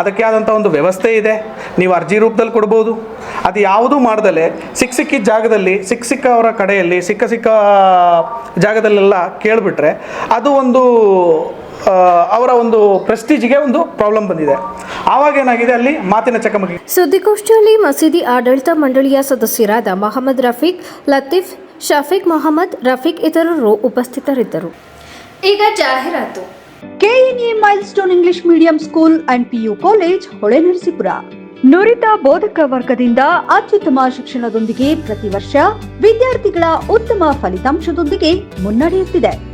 ಅದಕ್ಕೆ ಆದಂಥ ಒಂದು ವ್ಯವಸ್ಥೆ ಇದೆ. ನೀವು ಅರ್ಜಿ ರೂಪದಲ್ಲಿ ಕೊಡ್ಬೋದು. ಅದು ಯಾವುದೂ ಮಾಡ್ದಲೆ ಸಿಕ್ಕ ಸಿಕ್ಕಿದ ಜಾಗದಲ್ಲಿ, ಸಿಕ್ಕ ಸಿಕ್ಕವರ ಕಡೆಯಲ್ಲಿ, ಸಿಕ್ಕ ಸಿಕ್ಕ ಜಾಗದಲ್ಲೆಲ್ಲ ಕೇಳಿಬಿಟ್ರೆ ಅದು ಒಂದು ಅವರ ಒಂದು ಪ್ರೆಸ್ಟೀಜಿಗೆ ಒಂದು ಪ್ರಾಬ್ಲಮ್ ಬಂದಿದೆ. ಆವಾಗ ಏನಾಗಿದೆ ಅಲ್ಲಿ? ಮಾತಿನ ಚಕಮಕಿ ಸುದ್ದಿಗೋಷ್ಠಿಯಲ್ಲಿ ಮಸೀದಿ ಆಡಳಿತ ಮಂಡಳಿಯ ಸದಸ್ಯರಾದ ಮೊಹಮ್ಮದ್ ರಫೀಕ್ ಲತೀಫ್ ಶಫೀಕ್ ಮೊಹಮ್ಮದ್ ರಫೀಕ್ ಇತರರು ಉಪಸ್ಥಿತರಿದ್ದರು. ಈಗ ಜಾಹೀರಾತು. KNA Milestone English medium school and PU college Holenarasipura ನುರಿತ ಬೋಧಕ ವರ್ಗದಿಂದ ಅತ್ಯುತ್ತಮ ಶಿಕ್ಷಣದೊಂದಿಗೆ ಪ್ರತಿ ವರ್ಷ ವಿದ್ಯಾರ್ಥಿಗಳ ಉತ್ತಮ ಫಲಿತಾಂಶದೊಂದಿಗೆ ಮುನ್ನಡೆಯುತ್ತಿದೆ.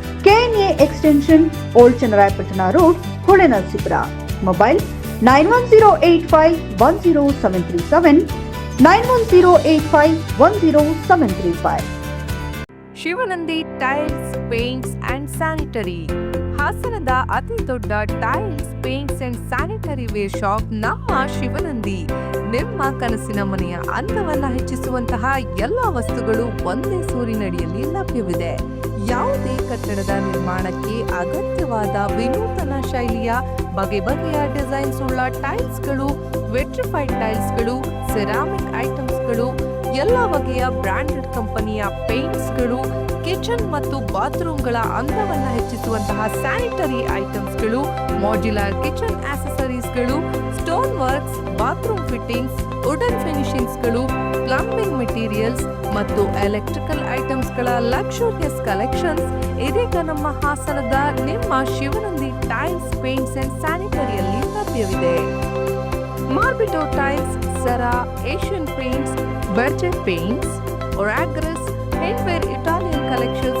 KNA extension old Channarayapatna road Holenarasipura mobile nine one zero eight five one zero seven three seven, nine one zero eight five one zero seven three five. Shivanandi tiles, paints and sanitary. ಹಾಸನದ ಅತಿ ದೊಡ್ಡ tiles, paints and sanitary ware shop ನಮ್ಮ ಶಿವನಂದಿ. ನಿಮ್ಮ ಕನಸಿನ ಮನೆಯ ಅಂದವನ್ನ ಹೆಚ್ಚಿಸುವಂತಹ ಎಲ್ಲ ವಸ್ತುಗಳು ಒಂದೇ ಸೂರಿನಡಿಯಲ್ಲಿ ಲಭ್ಯವಿದೆ. ಯಾವುದೇ ಕಟ್ಟಡದ ನಿರ್ಮಾಣಕ್ಕೆ ಅಗತ್ಯವಾದ ವಿನೂತನ ಶೈಲಿಯ ಬಗೆ ಬಗೆಯ ಡಿಸೈನ್ಸ್ ಉಳ್ಳ ಟೈಲ್ಸ್ಗಳು, ವೆಟ್ರಿಫೈಡ್ ಟೈಲ್ಸ್ಗಳು, ಸೆರಾಮಿಕ್ ಐಟಮ್ಸ್ಗಳು, ಎಲ್ಲ ಬಗೆಯ ಬ್ರಾಂಡೆಡ್ ಕಂಪನಿಯ ಪೇಂಟ್ಸ್ಗಳು, ಕಿಚನ್ ಮತ್ತು ಬಾತ್ರೂಮ್ಗಳ ಅಂದವನ್ನು ಹೆಚ್ಚಿಸುವಂತಹ ಸ್ಯಾನಿಟರಿ ಐಟಮ್ಸ್ಗಳು, modular kitchen ಆಕ್ಸೆಸರೀಸ್ಗಳು stone works bathroom fittings, wooden ಫಿನಿಶಿಂಗ್ಸ್ಗಳು, plumbing materials ಮತ್ತು ಎಲೆಕ್ಟ್ರಿಕಲ್ ಐಟಮ್ಸ್ಗಳ ಲಕ್ಷೂರಿಯಸ್ ಕಲೆಕ್ಷನ್ಸ್ ಇದೀಗ ನಮ್ಮ ಹಾಸನದ ನಿಮ್ಮ ಶಿವನಂದಿ ಟೈಲ್ಸ್, ಪೇಂಟ್ಸ್ ಅಂಡ್ ಸ್ಯಾನಿಟರಿಯಲ್ಲಿ ಲಭ್ಯವಿದೆ. ಮಾರ್ಬಿಟೋ ಟೈಲ್ಸ್, ಸರಾ, ಏಷ್ಯನ್ ಪೇಂಟ್ಸ್ ಬರ್ಜೆಟ್ ಪೇಂಟ್ಸ್, ಒರಾಗ್ರಸ್, ಹೆಡ್ವೇರ್ Italian collections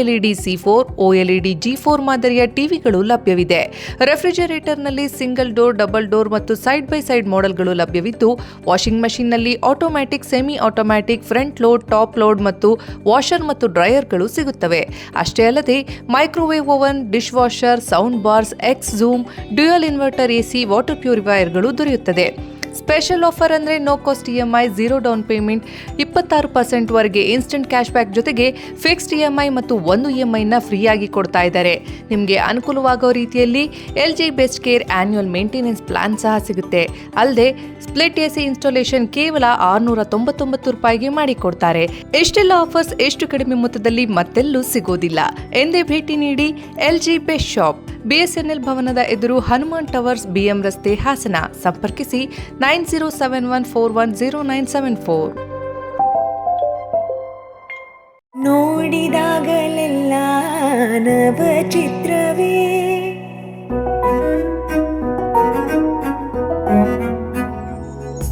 OLED C four, OLED G four ಮಾದರಿಯ ಟಿವಿಗಳು ಲಭ್ಯವಿದೆ. ರೆಫ್ರಿಜರೇಟರ್ನಲ್ಲಿ ಸಿಂಗಲ್ ಡೋರ್, ಡಬಲ್ ಡೋರ್ ಮತ್ತು ಸೈಡ್ ಬೈ ಸೈಡ್ ಮಾಡೆಲ್ಗಳು ಲಭ್ಯವಿದ್ದು, washing ಮಷಿನ್ನಲ್ಲಿ automatic semi automatic front load, top load ಮತ್ತು ವಾಷರ್ ಮತ್ತು ಡ್ರೈಯರ್ಗಳು ಸಿಗುತ್ತವೆ. ಅಷ್ಟೇ ಅಲ್ಲದೆ, microwave oven dish washer sound bars, X zoom dual inverter AC, water ಪ್ಯೂರಿಫೈಯರ್ಗಳು ದೊರೆಯುತ್ತದೆ. ಸ್ಪೆಷಲ್ ಆಫರ್ ಅಂದರೆ no cost E M I zero down payment ಇಪ್ಪತ್ತಾರು ಪರ್ಸೆಂಟ್ವರೆಗೆ ಇನ್ಸ್ಟೆಂಟ್ ಕ್ಯಾಶ್ ಬ್ಯಾಕ್ ಜೊತೆಗೆ ಫಿಕ್ಸ್ಡ್ ಇ ಎಂ ಐ ಮತ್ತು ಒಂದು ಇ ಎಂ ಐನ ಫ್ರೀಯಾಗಿ ಕೊಡ್ತಾ ಇದ್ದಾರೆ. ನಿಮಗೆ ಅನುಕೂಲವಾಗೋ ರೀತಿಯಲ್ಲಿ L G best care annual maintenance plan ಸಹ ಸಿಗುತ್ತೆ. ಅಲ್ಲದೆ ಸ್ಪ್ಲಿಟ್ ಎ ಸಿ ಇನ್ಸ್ಟಾಲೇಷನ್ ಕೇವಲ ಆರುನೂರ ತೊಂಬತ್ತೊಂಬತ್ತು ರೂಪಾಯಿಗೆ ಮಾಡಿಕೊಡ್ತಾರೆ. ಎಷ್ಟೆಲ್ಲ ಆಫರ್ಸ್ ಎಷ್ಟು ಕಡಿಮೆ ಮೊತ್ತದಲ್ಲಿ ಮತ್ತೆಲ್ಲೂ ಸಿಗೋದಿಲ್ಲ. ಎಂದೇ ಭೇಟಿ ನೀಡಿ L G best shop BSNL ಭವನದ ಎದುರು ಹನುಮಾನ್ ಟವರ್ಸ್ ಬಿಎಂ ರಸ್ತೆ ಹಾಸನ. ಸಂಪರ್ಕಿಸಿ nine zero seven one four one zero nine seven four ನೋಡಿದಾಗಲೆಲ್ಲ ನವ ಚಿತ್ರವೇ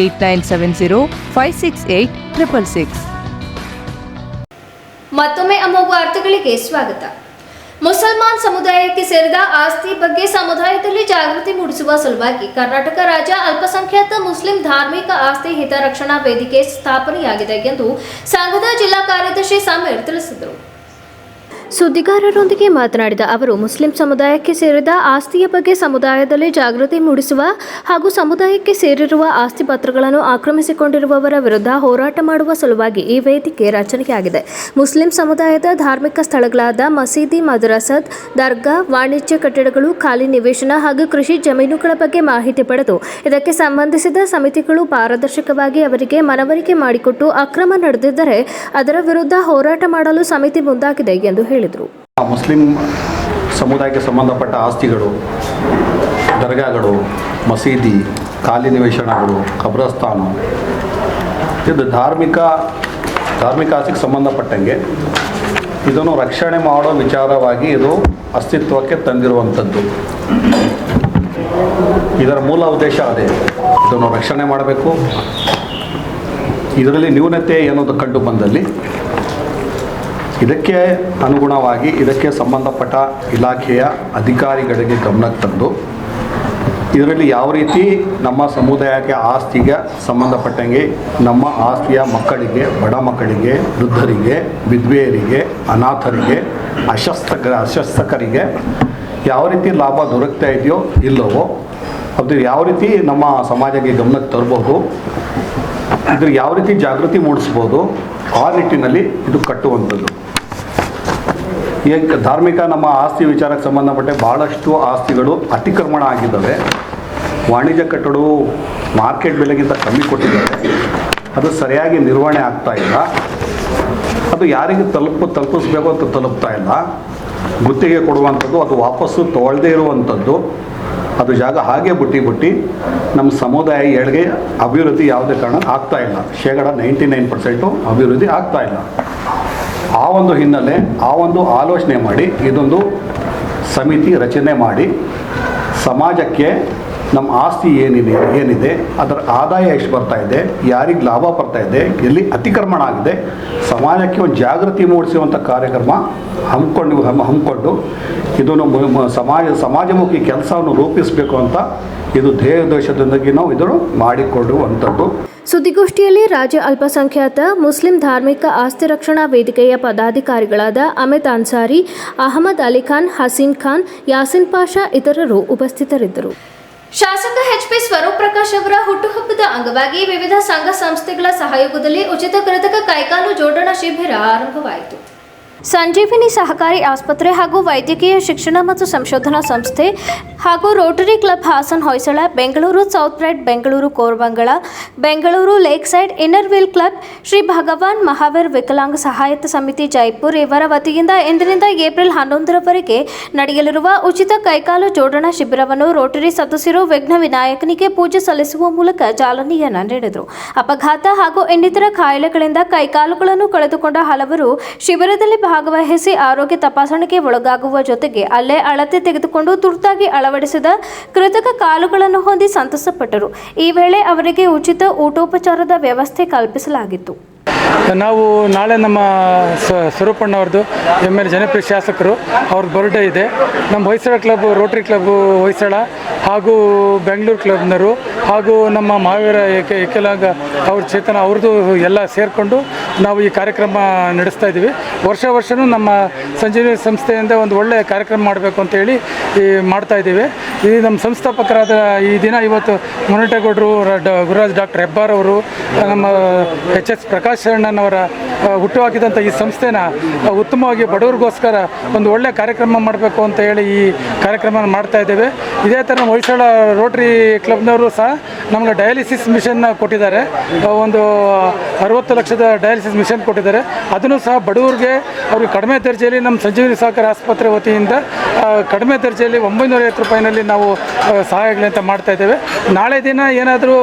Eight nine seven zero five six eight triple six. ಮತ್ತೊಮ್ಮೆ ಅಮೋಘ ವಾರ್ತೆಗಳಿಗೆ ಸ್ವಾಗತ. ಮುಸಲ್ಮಾನ್ ಸಮುದಾಯಕ್ಕೆ ಸೇರಿದ ಆಸ್ತಿ ಬಗ್ಗೆ ಸಮುದಾಯದಲ್ಲಿ ಜಾಗೃತಿ ಮೂಡಿಸುವ ಸಲುವಾಗಿ ಕರ್ನಾಟಕ ರಾಜ್ಯ ಅಲ್ಪಸಂಖ್ಯಾತ ಮುಸ್ಲಿಂ ಧಾರ್ಮಿಕ ಆಸ್ತಿ ಹಿತರಕ್ಷಣಾ ವೇದಿಕೆ ಸ್ಥಾಪನೆಯಾಗಿದೆ ಎಂದು ಸಂಘದ ಜಿಲ್ಲಾ ಕಾರ್ಯದರ್ಶಿ ಸಮೀರ್ ತಿಳಿಸಿದರು. ಸುದ್ದಿಗಾರರೊಂದಿಗೆ ಮಾತನಾಡಿದ ಅವರು, ಮುಸ್ಲಿಂ ಸಮುದಾಯಕ್ಕೆ ಸೇರಿದ ಆಸ್ತಿಯ ಬಗ್ಗೆ ಸಮುದಾಯದಲ್ಲಿ ಜಾಗೃತಿ ಮೂಡಿಸುವ ಹಾಗೂ ಸಮುದಾಯಕ್ಕೆ ಸೇರಿರುವ ಆಸ್ತಿ ಪತ್ರಗಳನ್ನು ಆಕ್ರಮಿಸಿಕೊಂಡಿರುವವರ ವಿರುದ್ಧ ಹೋರಾಟ ಮಾಡುವ ಸಲುವಾಗಿ ಈ ವೇದಿಕೆ ರಚನೆಯಾಗಿದೆ. ಮುಸ್ಲಿಂ ಸಮುದಾಯದ ಧಾರ್ಮಿಕ ಸ್ಥಳಗಳಾದ ಮಸೀದಿ, ಮದ್ರಸದ್, ದರ್ಗಾ, ವಾಣಿಜ್ಯ ಕಟ್ಟಡಗಳು, ಖಾಲಿ ನಿವೇಶನ ಹಾಗೂ ಕೃಷಿ ಜಮೀನುಗಳ ಬಗ್ಗೆ ಮಾಹಿತಿ ಪಡೆದು ಇದಕ್ಕೆ ಸಂಬಂಧಿಸಿದ ಸಮಿತಿಗಳು ಪಾರದರ್ಶಕವಾಗಿ ಅವರಿಗೆ ಮನವರಿಕೆ ಮಾಡಿಕೊಟ್ಟು ಅಕ್ರಮ ನಡೆದಿದ್ದರೆ ಅದರ ವಿರುದ್ಧ ಹೋರಾಟ ಮಾಡಲು ಸಮಿತಿ ಮುಂದಾಗಿದೆ ಎಂದು ಹೇಳಿದರು. ಮುಸ್ಲಿಂ ಸಮುದಾಯಕ್ಕೆ ಸಂಬಂಧಪಟ್ಟ ಆಸ್ತಿಗಳು, ದರ್ಗಾಗಳು, ಮಸೀದಿ, ಖಾಲಿ ನಿವೇಶನಗಳು ಖಬ್ರಸ್ತಾನ ಇದು ಧಾರ್ಮಿಕ ಧಾರ್ಮಿಕ ಆಸ್ತಿಗೆ ಸಂಬಂಧಪಟ್ಟಂಗೆ ಇದನ್ನು ರಕ್ಷಣೆ ಮಾಡೋ ವಿಚಾರವಾಗಿ ಇದು ಅಸ್ತಿತ್ವಕ್ಕೆ ತಂದಿರುವಂಥದ್ದು. ಇದರ ಮೂಲ ಉದ್ದೇಶ ಅದೇ. ಇದನ್ನು ರಕ್ಷಣೆ ಮಾಡಬೇಕು. ಇದರಲ್ಲಿ ನ್ಯೂನತೆ ಏನೋದು ಕಂಡು ಬಂದಲ್ಲಿ ಇದಕ್ಕೆ ಅನುಗುಣವಾಗಿ ಇದಕ್ಕೆ ಸಂಬಂಧಪಟ್ಟ ಇಲಾಖೆಯ ಅಧಿಕಾರಿಗಳಿಗೆ ಗಮನಕ್ಕೆ ತಂದು, ಇದರಲ್ಲಿ ಯಾವ ರೀತಿ ನಮ್ಮ ಸಮುದಾಯಕ್ಕೆ ಆಸ್ತಿಗೆ ಸಂಬಂಧಪಟ್ಟಂಗೆ, ನಮ್ಮ ಆಸ್ತಿಯ ಮಕ್ಕಳಿಗೆ, ಬಡ ಮಕ್ಕಳಿಗೆ, ವೃದ್ಧರಿಗೆ, ವಿಧ್ವೆಯರಿಗೆ, ಅನಾಥರಿಗೆ, ಅಶಸ್ತ, ಅಶಸ್ತಕರಿಗೆ ಯಾವ ರೀತಿ ಲಾಭ ದೊರಕ್ತಾ ಇದೆಯೋ ಇಲ್ಲವೋ, ಅದು ಯಾವ ರೀತಿ ನಮ್ಮ ಸಮಾಜಕ್ಕೆ ಗಮನಕ್ಕೆ ತರಬಹುದು ಇದ್ರ ಯಾವ ರೀತಿ ಜಾಗೃತಿ ಮೂಡಿಸ್ಬೋದು, ಆ ನಿಟ್ಟಿನಲ್ಲಿ ಇದು ಕಟ್ಟುವಂಥದ್ದು. ಈಗ ಧಾರ್ಮಿಕ ನಮ್ಮ ಆಸ್ತಿ ವಿಚಾರಕ್ಕೆ ಸಂಬಂಧಪಟ್ಟೆ ಭಾಳಷ್ಟು ಆಸ್ತಿಗಳು ಅತಿಕ್ರಮಣ ಆಗಿದ್ದಾವೆ. ವಾಣಿಜ್ಯ ಕಟ್ಟಡವು ಮಾರ್ಕೆಟ್ ಬೆಲೆಗಿಂತ ಕಮ್ಮಿ ಕೊಟ್ಟಿದ್ದಾರೆ. ಅದು ಸರಿಯಾಗಿ ನಿರ್ವಹಣೆ ಆಗ್ತಾ ಇಲ್ಲ. ಅದು ಯಾರಿಗೆ ತಲುಪು ತಲುಪಿಸ್ಬೇಕು ಅಂತ ತಲುಪ್ತಾ ಇಲ್ಲ. ಗುತ್ತಿಗೆ ಕೊಡುವಂಥದ್ದು, ಅದು ವಾಪಸ್ಸು ತೊಗೊಳ್ಳದೇ ಇರುವಂಥದ್ದು. ಅದು ಜಾಗ ಹಾಗೆ ಬುಟ್ಟಿ ಬುಟ್ಟಿ ನಮ್ಮ ಸಮುದಾಯ ಏಳಿಗೆ ಅಭಿವೃದ್ಧಿ ಯಾವುದೇ ಕಾರಣ ಆಗ್ತಾ ಇಲ್ಲ. ಶೇಕಡ ನೈಂಟಿ ನೈನ್ ಪರ್ಸೆಂಟು ಅಭಿವೃದ್ಧಿ ಆಗ್ತಾ ಇಲ್ಲ. ಆ ಒಂದು ಹಿನ್ನೆಲೆ, ಆ ಒಂದು ಆಲೋಚನೆ ಮಾಡಿ, ಇದೊಂದು ಸಮಿತಿ ರಚನೆ ಮಾಡಿ, ಸಮಾಜಕ್ಕೆ ನಮ್ಮ ಆಸ್ತಿ ಏನಿದೆ ಏನಿದೆ, ಅದರ ಆದಾಯ ಎಷ್ಟು ಬರ್ತಾ ಇದೆ, ಯಾರಿಗೆ ಲಾಭ ಬರ್ತಾ ಇದೆ, ಎಲ್ಲಿ ಅತಿಕ್ರಮಣ ಆಗಿದೆ, ಸಮಾಜಕ್ಕೆ ಒಂದು ಜಾಗೃತಿ ಮೂಡಿಸುವಂಥ ಕಾರ್ಯಕ್ರಮ ಹಮ್ಮಿಕೊಂಡು ಹಮ್ ಹಮ್ಮಿಕೊಂಡು ಇದನ್ನು ಸಮಾಜ, ಸಮಾಜಮುಖಿ ಕೆಲಸವನ್ನು ರೂಪಿಸಬೇಕು ಅಂತ ಇದು ಧ್ಯೇಯೋದ್ದೇಶದೊಂದಿಗೆ ನಾವು ಇದನ್ನು ಮಾಡಿಕೊಡುವಂಥದ್ದು ಸುದ್ದಿಗೋಷ್ಠಿಯಲ್ಲಿ ರಾಜ್ಯ ಅಲ್ಪಸಂಖ್ಯಾತ, ಮುಸ್ಲಿಂ ಧಾರ್ಮಿಕ ಆಸ್ತಿ ರಕ್ಷಣಾ ವೇದಿಕೆಯ ಪದಾಧಿಕಾರಿಗಳಾದ ಅಮಿತ್ ಅನ್ಸಾರಿ, ಅಹಮದ್ ಅಲಿಖಾನ್ ಹಸೀನ್ ಖಾನ್, ಯಾಸಿನ್ ಪಾಷಾ ಇತರರು ಉಪಸ್ಥಿತರಿದ್ದರು. ಶಾಸಕ ಎಚ್ ಪಿ ಸ್ವರೂಪ್ ಪ್ರಕಾಶ್ ಅವರ ಹುಟ್ಟುಹಬ್ಬದ ಅಂಗವಾಗಿ ವಿವಿಧ ಸಂಘ ಸಂಸ್ಥೆಗಳ ಸಹಯೋಗದಲ್ಲಿ ಉಚಿತ ಕೃತಕ ಕೈಕಾಲು ಜೋಡಣಾ ಶಿಬಿರ ಆರಂಭವಾಯಿತು. ಸಂಜೀವಿನಿ ಸಹಕಾರಿ ಆಸ್ಪತ್ರೆ ಹಾಗೂ ವೈದ್ಯಕೀಯ ಶಿಕ್ಷಣ ಮತ್ತು ಸಂಶೋಧನಾ ಸಂಸ್ಥೆ ಹಾಗೂ rotary club Hassan Hoysala, Bengaluru south pride Bengaluru Koramangala Bengaluru lake side inner wheel club, Shri Bhagwan Mahavir Viklang Sahayata Samiti Jaipur ಇವರ ವತಿಯಿಂದ ಇಂದಿನಿಂದ ಏಪ್ರಿಲ್ ಹನ್ನೊಂದರವರೆಗೆ ನಡೆಯಲಿರುವ ಉಚಿತ ಕೈಕಾಲು ಜೋಡಣಾ ಶಿಬಿರವನ್ನು ರೋಟರಿ ಸದಸ್ಯರು ವಿಘ್ನ ವಿನಾಯಕನಿಗೆ ಪೂಜೆ ಸಲ್ಲಿಸುವ ಮೂಲಕ ಚಾಲನೆಯನ್ನು ನೀಡಿದರು. ಅಪಘಾತ ಹಾಗೂ ಇನ್ನಿತರ ಕಾಯಿಲೆಗಳಿಂದ ಕೈಕಾಲುಗಳನ್ನು ಕಳೆದುಕೊಂಡ ಹಲವರು ಶಿಬಿರದಲ್ಲಿ ಭಾಗವಹಿಸಿ ಆರೋಗ್ಯ ತಪಾಸಣೆಗೆ ಒಳಗಾಗುವ ಜೊತೆಗೆ ಅಲ್ಲೇ ಅಳತೆ ತೆಗೆದುಕೊಂಡು ತುರ್ತಾಗಿ ಅಳವಡಿಸಿದ ಕೃತಕ ಕಾಲುಗಳನ್ನು ಹೊಂದಿ ಸಂತಸಪಟ್ಟರು. ಈ ವೇಳೆ ಅವರಿಗೆ ಉಚಿತ ಊಟೋಪಚಾರದ ವ್ಯವಸ್ಥೆ ಕಲ್ಪಿಸಲಾಗಿತ್ತು. ನಾವು ನಾಳೆ ನಮ್ಮ ಸ್ವರೂಪಣ್ಣವ್ರದ್ದು ಎಂ ಎಲ್ ಜನಪ್ರಿಯ ಶಾಸಕರು, ಅವ್ರದ್ದು ಬರ್ಡೇ ಇದೆ. ನಮ್ಮ Hoysala club rotary club Hoysala ಹಾಗೂ ಬೆಂಗಳೂರು ಕ್ಲಬ್ನವರು ಹಾಗೂ ನಮ್ಮ ಮಹಾವೀರ ಏಕೆ ಏಕಲಾಂಗ ಅವ್ರ ಚೇತನ ಅವ್ರದ್ದು ಎಲ್ಲ ಸೇರಿಕೊಂಡು ನಾವು ಈ ಕಾರ್ಯಕ್ರಮ ನಡೆಸ್ತಾ ಇದ್ದೀವಿ. ವರ್ಷ ವರ್ಷವೂ ನಮ್ಮ ಸಂಜೀವಿನಿ ಸಂಸ್ಥೆಯಿಂದ ಒಂದು ಒಳ್ಳೆಯ ಕಾರ್ಯಕ್ರಮ ಮಾಡಬೇಕು ಅಂತೇಳಿ ಈ ಮಾಡ್ತಾ ಇದ್ದೀವಿ. ಈ ನಮ್ಮ ಸಂಸ್ಥಾಪಕರಾದ ಈ ದಿನ ಇವತ್ತು ಮುನಟೇಗೌಡರು ಗುರುರಾಜ್ ಡಾಕ್ಟರ್ ಹೆಬ್ಬಾರ್ ಅವರು, ನಮ್ಮ ಎಚ್ ಎಸ್ ಪ್ರಕಾಶ್ ಅಣ್ಣನವರ ಹುಟ್ಟು ಹುಟ್ಟುಹಾಕಿದಂಥ ಈ ಸಂಸ್ಥೆನ ಉತ್ತಮವಾಗಿ ಬಡವರಿಗೋಸ್ಕರ ಒಂದು ಒಳ್ಳೆ ಕಾರ್ಯಕ್ರಮ ಮಾಡಬೇಕು ಅಂತ ಹೇಳಿ ಈ ಕಾರ್ಯಕ್ರಮ ಮಾಡ್ತಾ ಇದ್ದೇವೆ. ಇದೇ ಥರ ಹೊಯ್ಸಳ ರೋಟ್ರಿ ಕ್ಲಬ್ನವರು ಸಹ ನಮಗೆ ಡಯಾಲಿಸಿಸ್ ಮಿಷನ್ನ ಕೊಟ್ಟಿದ್ದಾರೆ. ಒಂದು ಅರವತ್ತು ಲಕ್ಷದ ಡಯಾಲಿಸಿಸ್ ಮಿಷನ್ ಕೊಟ್ಟಿದ್ದಾರೆ. ಅದನ್ನು ಸಹ ಬಡವರಿಗೆ ಅವ್ರಿಗೆ ಕಡಿಮೆ ದರ್ಜೆಯಲ್ಲಿ ನಮ್ಮ ಸಂಜೀವಿನಿ ಸಹಕಾರ ಆಸ್ಪತ್ರೆ ವತಿಯಿಂದ ಕಡಿಮೆ ದರ್ಜೆಯಲ್ಲಿ ಒಂಬೈನೂರ ಐವತ್ತು ರೂಪಾಯಿನಲ್ಲಿ ನಾವು ಸಹಾಯಗಳು ಸಹಾಯಗಳಂತ ಮಾಡ್ತಾ ಇದ್ದೇವೆ. ನಾಳೆ ದಿನ ಏನಾದರೂ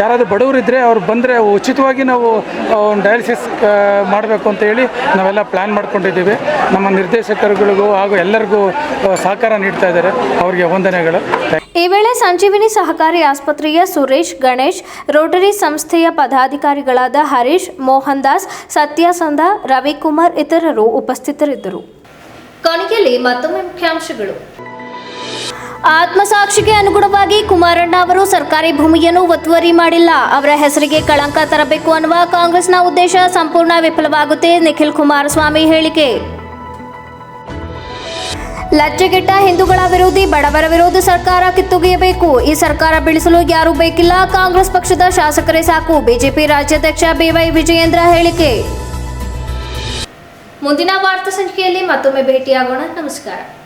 ಯಾರಾದರೂ ಬಡವರಿದ್ದರೆ ಅವ್ರು ಬಂದರೆ ಉಚಿತವಾಗಿ ನಾವು ಒಂದು ಡಯಾಲಿಸಿಸ್ ಮಾಡಬೇಕು ಅಂತ ಹೇಳಿ ನಾವೆಲ್ಲ ಪ್ಲ್ಯಾನ್ ಮಾಡ್ಕೊಂಡಿದ್ದೀವಿ. ನಮ್ಮ ನಿರ್ದೇಶಕರುಗಳಿಗೂ ಹಾಗೂ ಎಲ್ಲರಿಗೂ ಸಹಕಾರ ನೀಡ್ತಾ ಇದ್ದಾರೆ ಅವರಿಗೆ ವಂದನೆಗಳು. ಈ ವೇಳೆ ಸಂಜೀವಿನಿ ಸಹಕಾರಿ ಆಸ್ಪತ್ರೆಯ ಸುರೇಶ್ ಗಣೇಶ್ ರೋಟರಿ ಸಂಸ್ಥೆಯ ಪದಾಧಿಕಾರಿಗಳಾದ ಹರೀಶ್ ಮೋಹನ್ ದಾಸ್ ಸತ್ಯಾಸಂಧ ರವಿಕುಮಾರ್ ಇತರರು ಉಪಸ್ಥಿತರಿದ್ದರು. ಕೊನೆಯಲ್ಲಿ ಮತ್ತೊಮ್ಮೆ ಮುಖ್ಯಾಂಶಗಳು. ಆತ್ಮಸಾಕ್ಷಿಗೆ ಅನುಗುಣವಾಗಿ ಕುಮಾರಣ್ಣ ಅವರು ಸರ್ಕಾರಿ ಭೂಮಿಯನ್ನು ಒತ್ತುವರಿ ಮಾಡಿಲ್ಲ. ಅವರ ಹೆಸರಿಗೆ ಕಳಂಕ ತರಬೇಕು ಅನ್ನುವ ಕಾಂಗ್ರೆಸ್ನ ಉದ್ದೇಶ ಸಂಪೂರ್ಣ ವಿಫಲವಾಗುತ್ತೆ, ನಿಖಿಲ್ ಕುಮಾರಸ್ವಾಮಿ ಹೇಳಿಕೆ. ಲಜ್ಜೆಗೆಟ್ಟ ಹಿಂದೂಗಳ ವಿರೋಧಿ, ಬಡವರ ವಿರೋಧಿ ಸರ್ಕಾರ ಕಿತ್ತೊಗೆಯಬೇಕು. ಈ ಸರ್ಕಾರ ಬೀಳಿಸಲು ಯಾರೂ ಬೇಕಿಲ್ಲ, ಕಾಂಗ್ರೆಸ್ ಪಕ್ಷದ ಶಾಸಕರೇ ಸಾಕು, ಬಿಜೆಪಿ ರಾಜ್ಯಾಧ್ಯಕ್ಷ ಬಿವೈ ವಿಜಯೇಂದ್ರ ಹೇಳಿಕೆ. ಮುಂದಿನ ವಾರ್ತಾ ಸಂಚಿಕೆಯಲ್ಲಿ ಮತ್ತೊಮ್ಮೆ ಭೇಟಿಯಾಗೋಣ. ನಮಸ್ಕಾರ.